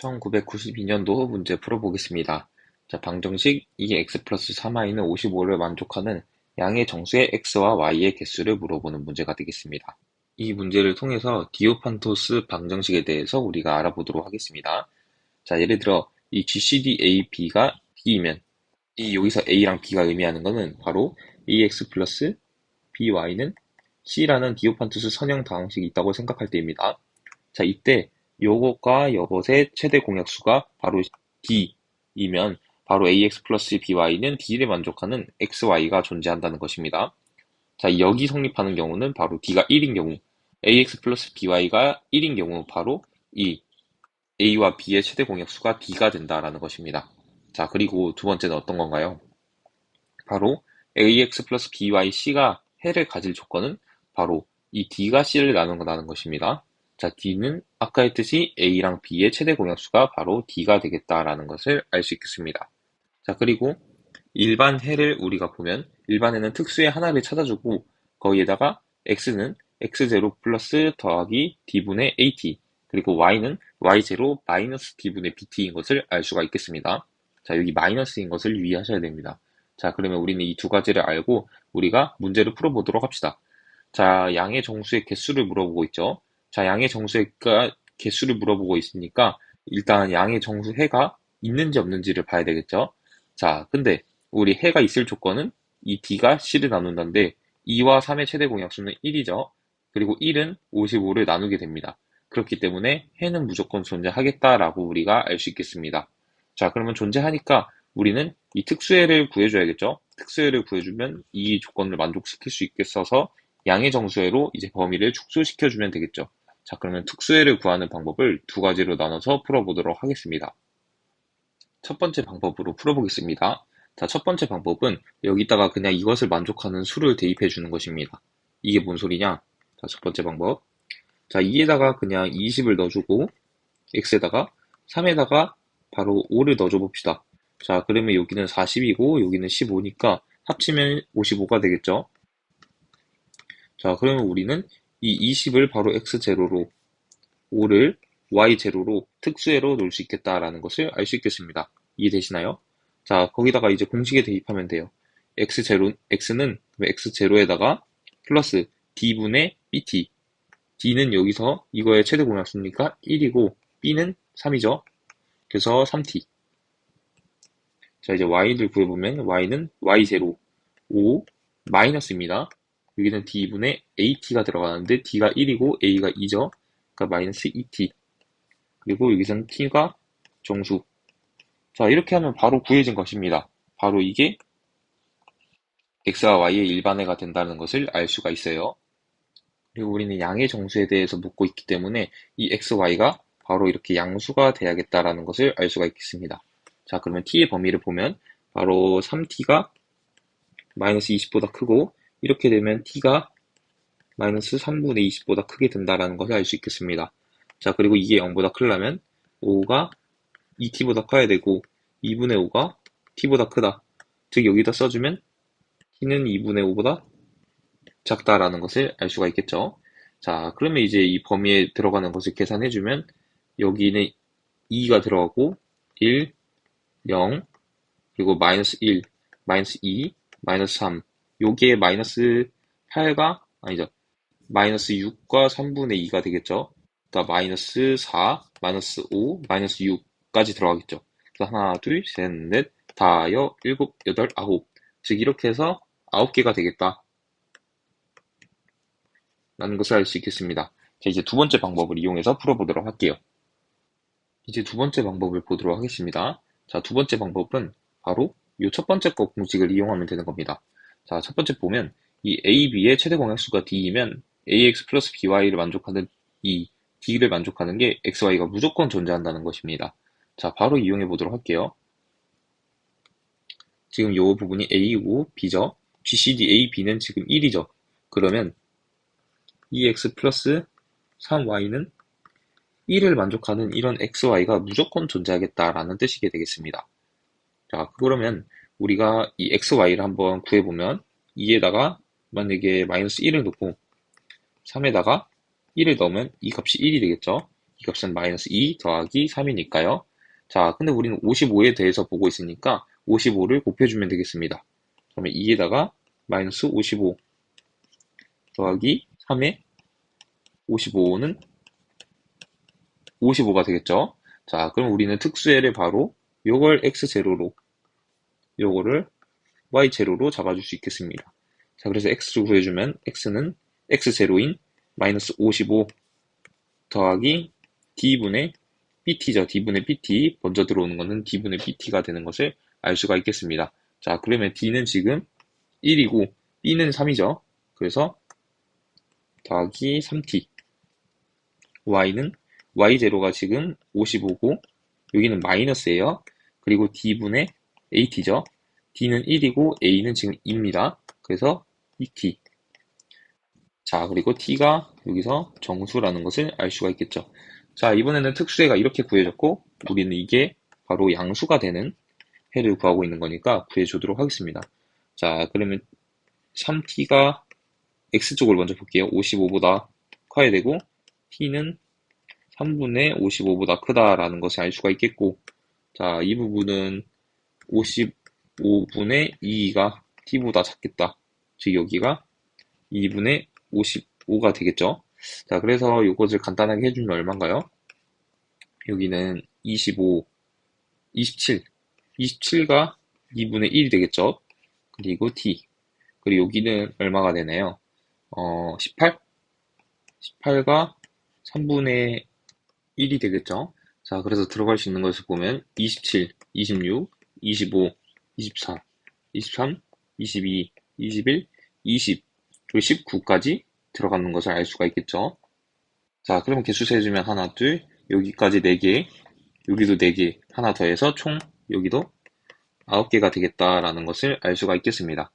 1992년도 문제 풀어보겠습니다. 자, 방정식 2x 플러스 3y는 55를 만족하는 양의 정수의 x와 y의 개수를 물어보는 문제가 되겠습니다. 이 문제를 통해서 디오판토스 방정식에 대해서 우리가 알아보도록 하겠습니다. 자, 예를 들어 이 GCD AB가 D이면 이 여기서 A랑 B가 의미하는 것은 바로 AX 플러스 BY는 C라는 디오판토스 선형 방정식이 있다고 생각할 때입니다. 자, 이때 요것과 요것의 최대 공약수가 바로 D이면 바로 AX 플러스 BY는 D를 만족하는 XY가 존재한다는 것입니다. 자, 여기 성립하는 경우는 바로 D가 1인 경우, AX 플러스 BY가 1인 경우 바로 이 A와 B의 최대 공약수가 D가 된다라는 것입니다. 자, 그리고 두 번째는 어떤 건가요? 바로 AX 플러스 BY C가 해를 가질 조건은 바로 이 D가 C를 나눈다는 것입니다. 자, D는 아까 했듯이 A랑 B의 최대 공약수가 바로 D가 되겠다라는 것을 알 수 있겠습니다. 자, 그리고 일반 해를 우리가 보면 일반에는 특수의 하나를 찾아주고 거기에다가 X는 X0 플러스 더하기 D분의 AT 그리고 Y는 Y0 마이너스 D분의 BT인 것을 알 수가 있겠습니다. 자, 여기 마이너스인 것을 유의하셔야 됩니다. 자, 그러면 우리는 이 두 가지를 알고 우리가 문제를 풀어보도록 합시다. 자, 양의 정수의 개수를 물어보고 있죠. 자, 양의 정수의 개수를 물어보고 있으니까 일단 양의 정수 해가 있는지 없는지를 봐야 되겠죠. 자, 근데 우리 해가 있을 조건은 이 D가 C를 나눈다인데 2와 3의 최대 공약수는 1이죠. 그리고 1은 55를 나누게 됩니다. 그렇기 때문에 해는 무조건 존재하겠다라고 우리가 알 수 있겠습니다. 자, 그러면 존재하니까 우리는 이 특수해를 구해줘야겠죠. 특수해를 구해주면 이 조건을 만족시킬 수 있겠어서 양의 정수해로 이제 범위를 축소시켜주면 되겠죠. 자, 그러면 특수해를 구하는 방법을 두 가지로 나눠서 풀어보도록 하겠습니다. 첫 번째 방법으로 풀어보겠습니다. 자, 첫 번째 방법은 여기다가 그냥 이것을 만족하는 수를 대입해 주는 것입니다. 이게 뭔 소리냐? 자, 첫 번째 방법. 자, 2에다가 그냥 20을 넣어주고, x에다가 3에다가 바로 5를 넣어줘 봅시다. 자, 그러면 여기는 40이고, 여기는 15니까 합치면 55가 되겠죠? 자, 그러면 우리는 이 20을 바로 x0로 5를 y0로 특수해로 놓을 수 있겠다라는 것을 알 수 있겠습니다. 이해되시나요? 자, 거기다가 이제 공식에 대입하면 돼요. x0, x는 x0에다가 플러스 d분의 bt d는 여기서 이거의 최대 공약수니까 1이고 b는 3이죠. 그래서 3t 자 이제 y를 구해보면 y는 y0 5 마이너스입니다. 여기는 d분의 at가 들어가는데 d가 1이고 a가 2죠. 그러니까 마이너스 2t. 그리고 여기서는 t가 정수. 자 이렇게 하면 바로 구해진 것입니다. 바로 이게 x와 y의 일반해가 된다는 것을 알 수가 있어요. 그리고 우리는 양의 정수에 대해서 묻고 있기 때문에 이 x, y가 바로 이렇게 양수가 돼야겠다라는 것을 알 수가 있겠습니다. 자 그러면 t의 범위를 보면 바로 3t가 마이너스 20보다 크고 이렇게 되면 t가 마이너스 3분의 20보다 크게 된다라는 것을 알 수 있겠습니다. 자, 그리고 이게 0보다 크려면 5가 2t보다 커야 되고 2분의 5가 t보다 크다. 즉 여기다 써주면 t는 2분의 5보다 작다라는 것을 알 수가 있겠죠. 자, 그러면 이제 이 범위에 들어가는 것을 계산해주면 여기는 2가 들어가고 1, 0, 그리고 마이너스 1, 마이너스 2, 마이너스 3, 요게 마이너스 8가 아니죠. 마이너스 6과 3분의 2가 되겠죠. 그러니까 마이너스 4, 마이너스 5, 마이너스 6까지 들어가겠죠. 그래서 하나, 둘, 셋, 넷, 다 여, 일곱, 여덟, 아홉. 즉 이렇게 해서 아홉 개가 되겠다. 라는 것을 알 수 있겠습니다. 자, 이제 두 번째 방법을 이용해서 풀어보도록 할게요. 이제 두 번째 방법을 보도록 하겠습니다. 자, 두 번째 방법은 바로 이 첫 번째 거 공식을 이용하면 되는 겁니다. 자, 첫 번째 보면 이 A, B의 최대 공약수가 D이면 AX 플러스 BY를 만족하는 이 D를 만족하는 게 XY가 무조건 존재한다는 것입니다. 자, 바로 이용해 보도록 할게요. 지금 이 부분이 A이고 B죠. GCD A, B는 지금 1이죠. 그러면 EX 플러스 3Y는 1을 만족하는 이런 XY가 무조건 존재하겠다라는 뜻이게 되겠습니다. 자, 그러면 우리가 이 xy를 한번 구해보면 2에다가 만약에 마이너스 1을 넣고 3에다가 1을 넣으면 이 값이 1이 되겠죠. 이 값은 마이너스 2 더하기 3이니까요. 자, 근데 우리는 55에 대해서 보고 있으니까 55를 곱해주면 되겠습니다. 그러면 2에다가 마이너스 55 더하기 3에 55는 55가 되겠죠. 자, 그럼 우리는 특수해를 바로 요걸 x0로 요거를 y0로 잡아줄 수 있겠습니다. 자, 그래서 x를 구해주면 x는 x0인 마이너스 55 더하기 d분의 bt죠. d분의 bt 먼저 들어오는 것은 d분의 bt가 되는 것을 알 수가 있겠습니다. 자, 그러면 d는 지금 1이고 b는 3이죠. 그래서 더하기 3t y는 y0가 지금 55고 여기는 마이너스예요. 그리고 d분의 at죠. d는 1이고 a는 지금 2입니다. 그래서 2t 자 그리고 t가 여기서 정수라는 것을 알 수가 있겠죠. 자 이번에는 특수해가 이렇게 구해졌고 우리는 이게 바로 양수가 되는 해를 구하고 있는 거니까 구해주도록 하겠습니다. 자 그러면 3t가 x쪽을 먼저 볼게요. 55보다 커야 되고 t는 3분의 55보다 크다라는 것을 알 수가 있겠고 자 이 부분은 55분의 2가 t보다 작겠다. 즉 여기가 2분의 55가 되겠죠. 자 그래서 이것을 간단하게 해주면 얼마인가요? 여기는 25, 27, 27가 2분의 1이 되겠죠. 그리고 t 그리고 여기는 얼마가 되나요? 어, 18? 18가 3분의 1이 되겠죠. 자, 그래서 들어갈 수 있는 것을 보면 27, 26, 25, 24, 23, 22, 21, 20, 그리고 19까지 들어가는 것을 알 수가 있겠죠. 자, 그러면 개수 세주면 하나, 둘, 여기까지 4개, 여기도 4개, 하나 더해서 총 여기도 9개가 되겠다라는 것을 알 수가 있겠습니다.